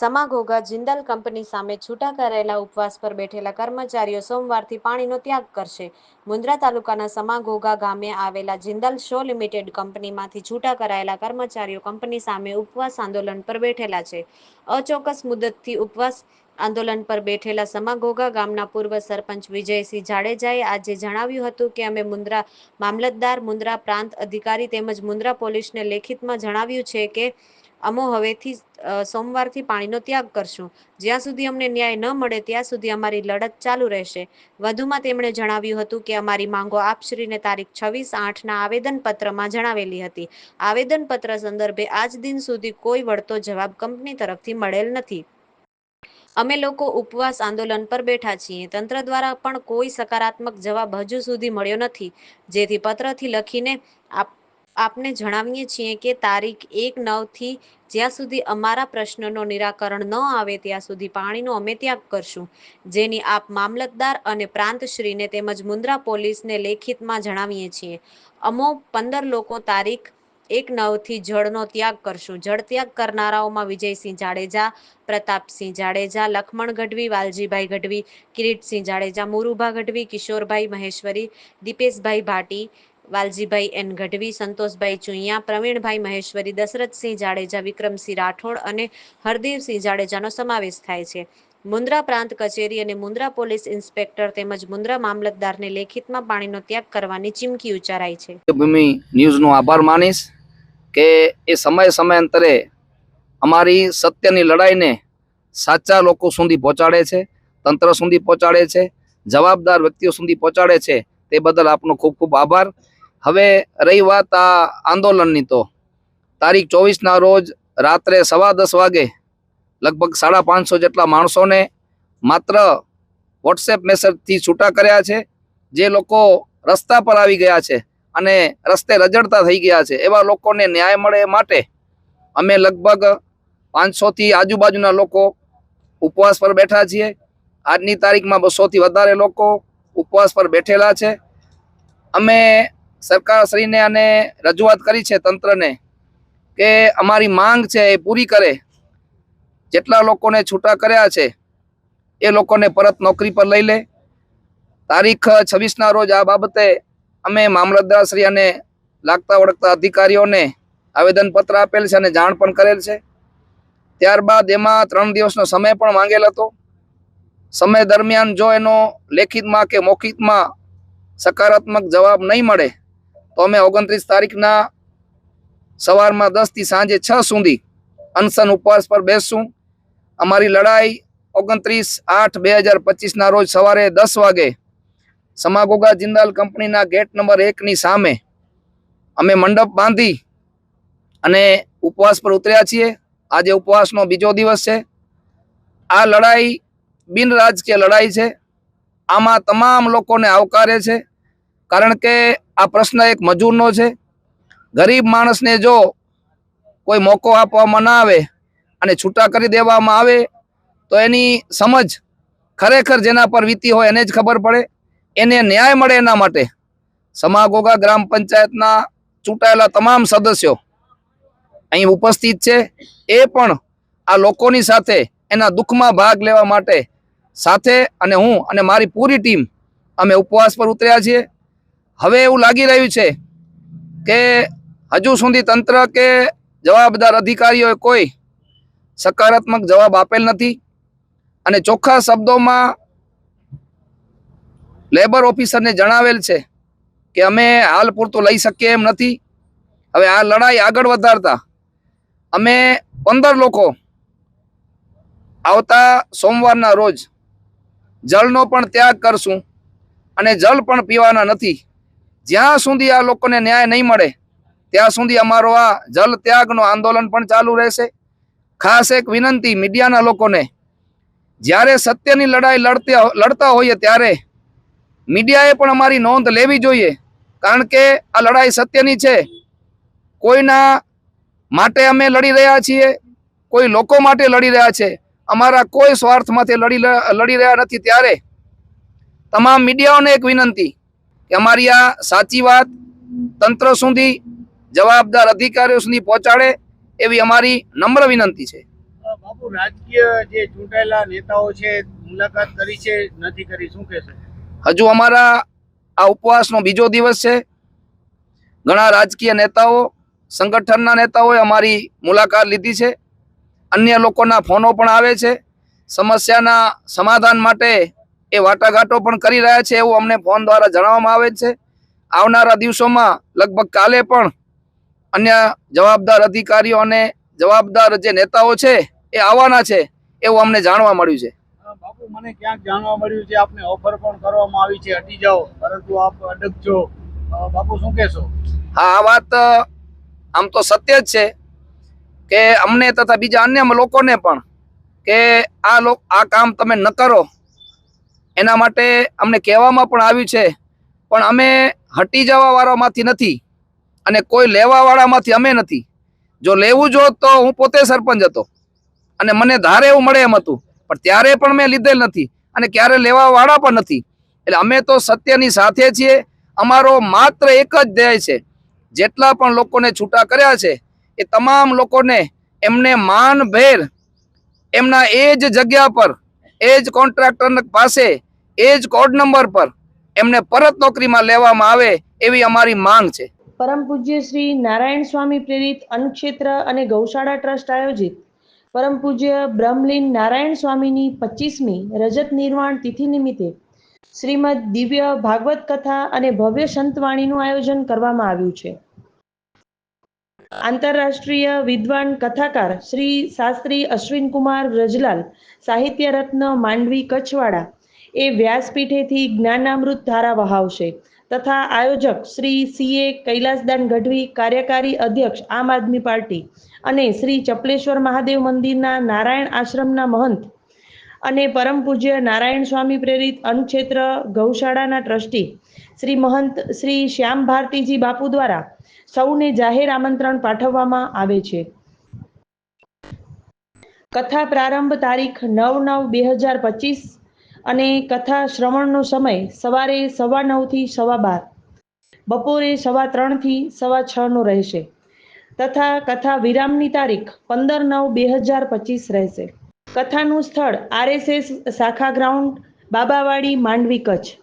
સમા Ghogha Jindal company સામે છૂટા કરાયેલા ઉપવાસ પર બેઠેલા કર્મચારીઓ સોમવારથી પાણીનો ત્યાગ કરશે. મુન્દ્રા તાલુકાના સમા ગામે આવેલા જિંદાલ શો લિમિટેડ કંપનીમાંથી છૂટા કરાયેલા કર્મચારીઓ કંપની સામે ઉપવાસ આંદોલન પર બેઠેલા છે. અચોક્કસ મુદતથી ઉપવાસ આંદોલન પર બેઠેલા સમાગોગા ગામના પૂર્વ સરપંચ વિજયસિંહ જાડેજાએ આજે જણાવ્યું હતું કે, અમે મુન્દ્રા મામલતદાર, મુન્દ્રા પ્રાંત અધિકારી તેમજ મુન્દ્રા પોલીસને લેખિતમાં જણાવ્યું છે કે અમો હવેથી સોમવારથી પાણીનો ત્યાગ કરશું. જ્યાં સુધી અમને ન્યાય ન મળે, ત્યાં સુધી અમારી લડત ચાલુ રહેશે. વધુમાં તેમણે જણાવ્યું હતું કે, અમારી માંગો આપશ્રીને તારીખ છવ્વીસ આઠના આવેદનપત્રમાં જણાવેલી હતી. આવેદનપત્ર સંદર્ભે આજ દિન સુધી કોઈ વળતો જવાબ કંપની તરફથી મળેલ નથી. અમે લોકો ઉપવાસ આંદોલન પર બેઠા છીએ. તંત્ર દ્વારા પણ કોઈ સકારાત્મક જવાબ હજુ સુધી મળ્યો નથી. જેથી પત્રથી લખીને આપ આપને જણાવીએ છીએ કે તારીખ એક નવથી જ્યાં સુધી અમારા પ્રશ્નનો નિરાકરણ ન આવે ત્યાં સુધી પાણીનો અમે ત્યાગ કરશું. જેની આપ મામલતદાર અને પ્રાંતશ્રીને તેમજ મુન્દ્રા પોલીસને લેખિતમાં જણાવીએ છીએ. અમો પંદર લોકો તારીખ એક નવથી જળનો ત્યાગ કરશું. જળ ત્યાગ કરનારાઓમાં વિજયસિંહ જાડેજા, પ્રતાપસિંહ જાડેજા, લખમણ ગઢવી, વાલજીભાઈ ગઢવી, કિરીટસિંહ જાડેજા, મુરુભા ગઢવી, કિશોરભાઈ મહેશ્વરી, દીપેશભાઈ ભાટી વાલજીભાઈ એન ગઢવી, સંતોષભાઈ ચુઈયા પ્રવીણભાઈ મહેશ્વરી, દશરથસિંહ જાડેજા, વિક્રમસિંહ રાઠોડ અને હરદેવસિંહ જાડેજાનો સમાવેશ થાય છે. મુન્દ્રા પ્રાંત કચેરી અને મુન્દ્રા પોલીસ ઇન્સ્પેક્ટર તેમજ મુન્દ્રા મામલતદારને લેખિતમાં પાણીનો ત્યાગ કરવાની ચીમકી ઉચ્ચારાઈ છે. ભૂમિ ન્યૂઝનો આભાર માનીશ કે એ સમય સમયાંતરે અમારી સત્યની લડાઈને સાચા લોકો સુધી પહોંચાડે છે, તંત્ર સુધી પહોંચાડે છે, જવાબદાર વ્યક્તિઓ સુધી પહોંચાડે છે, તે બદલ આપનો ખૂબ ખૂબ આભાર. હવે રહી વાત આ આંદોલનની તો. તારીખ ચોવીસના રોજ રાત્રે સવા દસ વાગે લગભગ સાડા પાંચસો જેટલા માણસોને માત્ર વોટ્સએપ મેસેજથી છૂટા કર્યા છે. જે લોકો રસ્તા પર આવી ગયા છે અને રસ્તે રજડતા થઈ ગયા છે. એવા લોકોને ન્યાય મળે માટે અમે લગભગ પાંચસોથી આજુબાજુના લોકો ઉપવાસ પર બેઠા છીએ. આજની તારીખમાં બસોથી વધારે લોકો ઉપવાસ પર બેઠેલા છે. અમે સરકારશ્રીને આને રજૂઆત કરી છે તંત્રને કે અમારી માંગ છે એ પૂરી કરે. જેટલા લોકોને છૂટા કર્યા છે, એ લોકોને પરત નોકરી પર લઈ લે. તારીખ છવ્વીસના રોજ આ બાબતે અમે મામલતદારશ્રી અને લાગતા વળગતા અધિકારીઓને આવેદનપત્ર આપેલ છે અને જાણ પણ કરેલ છે. ત્યારબાદ એમાં ત્રણ દિવસનો સમય પણ માંગેલ હતો. સમય દરમિયાન જો એનો લેખિતમાં કે મૌખિકમાં સકારાત્મક જવાબ નહીં મળે તો અમે ઓગણત્રીસ તારીખના સવારમાં દસથી સાંજે છ સુધી અનશન ઉપવાસ પર બેસશું. અમારી લડાઈ ઓગણત્રીસ આઠ બે હજાર પચીસના રોજ સવારે દસ વાગે સમાગોગા જિંદાલ કંપનીના ગેટ નંબર એકની સામે અમે મંડપ બાંધી અને ઉપવાસ પર ઉતર્યા છીએ. આજે ઉપવાસનો બીજો દિવસ છે. આ લડાઈ બિન રાજકીય લડાઈ છે. આમાં તમામ લોકોને આવકારે છે. કારણ કે આ પ્રશ્ન એક મજૂરનો છે. ગરીબ માણસને જો કોઈ મોકો આપવામાં ના આવે અને છૂટા કરી દેવામાં આવે, તો એની સમજ ખરેખર જેના પર વીતી હોય એને જ ખબર પડે. એને ન્યાય મળે એના માટે. સમાગોગા ગ્રામ પંચાયતના ચૂંટાયેલા તમામ સદસ્યો અહીં ઉપસ્થિત છે. એ પણ આ લોકોની સાથે એના દુઃખમાં ભાગ લેવા માટે સાથે અને હું અને મારી પૂરી ટીમ અમે ઉપવાસ પર ઉતર્યા છીએ. હવે એવું લાગી રહ્યું છે કે હજુ સુધી તંત્ર કે જવાબદાર અધિકારીઓએ કોઈ સકારાત્મક જવાબ આપેલ નથી અને ચોખ્ખા શબ્દોમાં લેબર ઓફિસરને જણાવેલ છે કે અમે હાલ પૂરતું લઈ શકીએ એમ નથી. હવે આ લડાઈ આગળ વધારતા અમે પંદર લોકો આવતા સોમવારના રોજ જળનો પણ ત્યાગ કરશું અને જળ પણ પીવાના નથી. જ્યાં સુધી આ લોકોને ન્યાય નહીં મળે, ત્યાં સુધી અમારો આ જલ ત્યાગનો આંદોલન પણ ચાલુ રહેશે. ખાસ એક વિનંતી મીડિયાના લોકોને, જ્યારે સત્યની લડાઈ લડતા લડતા હોઈએ ત્યારે મીડિયાએ પણ અમારી નોંધ લેવી જોઈએ, કારણ કે આ લડાઈ સત્યની છે. કોઈના માટે અમે લડી રહ્યા છીએ, કોઈ લોકો માટે લડી રહ્યા છે, અમારા કોઈ સ્વાર્થમાંથી લડી લડી રહ્યા નથી ત્યારે તમામ મીડિયાઓને એક વિનંતી કે અમારી આ સાચી વાત તંત્ર સુધી જવાબદાર અધિકારીઓ સુધી પહોંચાડે એવી અમારી નમ્ર વિનંતી છે. બાપુ રાજકીય જે ચૂંટાયેલા નેતાઓ છે મુલાકાત કરી છે નથી કરી શું કહેશો? હજુ અમારા આ ઉપવાસનો બીજો દિવસ છે. ઘણા રાજકીય નેતાઓ સંગઠનના નેતાઓએ અમારી મુલાકાત લીધી છે. અન્ય લોકોના ફોનો પણ આવે છે. સમસ્યાના સમાધાન માટે એ વાટાઘાટો પણ કરી રહ્યા છે એવું અમને ફોન દ્વારા જણાવવામાં આવે છે. આવનારા દિવસોમાં લગભગ કાલે પણ અન્ય જવાબદાર અધિકારીઓ અને જવાબદાર જે નેતાઓ છે એ આવવાના છે એવું અમને જાણવા મળ્યું છે. બાપુ મને ક્યાંક જાણવા મળ્યું છે આપને ઓફર પણ કરવામાં આવી છે હટી જાઓ પરંતુ આપ અડગ છો. બાપુ શું કહેશો? હા આ વાત આમ તો સત્ય જ છે કે અમને તથા બીજા અન્ય લોકોને પણ કે આ લોક આ કામ તમે ન કરો. એના માટે અમને કહેવામાં પણ આવ્યું છે, પણ અમે હટી જવાવાળામાંથી નથી અને કોઈ લેવાવાળામાંથી અમે નથી. જો લેવું જો તો હું પોતે સરપંચ હતો અને મને ધારે એવું મળે એમ હતું, પણ ત્યારે પણ મેં લીધેલ નથી અને ક્યારે લેવાવાળા પણ નથી. એટલે અમે તો સત્યની સાથે છીએ, અમારો માત્ર એક જ ધ્યેય છે, જેટલા પણ લોકોને છૂટા કર્યા છે, એ તમામ લોકોને એમને માનભેર એમના એ જ જગ્યા પર એ જ કોન્ટ્રાક્ટર પાસે એ જ કોડ નંબર પર એમને પરત નોકરીમાં લેવામાં આવે એવી અમારી માંગ છે. પરમ પૂજ્ય શ્રી નારાયણ સ્વામી પ્રેરિત અન્નક્ષેત્ર અને ગૌશાળા ટ્રસ્ટ આયોજિત પરમ પૂજ્ય બ્રહ્મલીન નારાયણ સ્વામીની પચીસમી રજત નિર્વાણ તિથિ નિમિત્તે શ્રીમદ દિવ્ય ભાગવત કથા અને ભવ્ય સંતવાણીનું આયોજન કરવામાં આવ્યું છે. આંતરરાષ્ટ્રીય વિદ્વાન કથાકાર શ્રી શાસ્ત્રી અશ્વિનકુમાર વ્રજલાલ સાહિત્ય રત્ન માંડવી કચ્છવાડા, એ વ્યાસપીઠેથી જ્ઞાનામૃત ધારા વહાવશે તથા આયોજક શ્રી સીએ કૈલાસદાન ગઢવી, કાર્યકારી અધ્યક્ષ આમ આદમી પાર્ટી અને શ્રી ચપલેશ્વર મહાદેવ મંદિરના નારાયણ આશ્રમના મહંત અને પરમ પૂજ્ય નારાયણ સ્વામી પ્રેરિત અન્નક્ષેત્ર ગૌશાળાના ટ્રસ્ટી શ્રી મહંત, શ્રી શ્યામ ભારતીજી બાપુ દ્વારા સૌને જાહેર આમંત્રણ પાઠવવામાં આવે છે. કથા પ્રારંભ તારીખ નવ નવ બે હજાર પચીસ અને કથા શ્રવણનો સમય સવારે સવા નવથી સવા બાર, બપોરે સવા ત્રણથી સવા છનો રહેશે તથા કથા વિરામની તારીખ પંદર નવ બે હજાર પચીસ રહેશે. કથાનું સ્થળ આરએસએસ શાખા ગ્રાઉન્ડ, બાબાવાડી, માંડવી કચ્છ.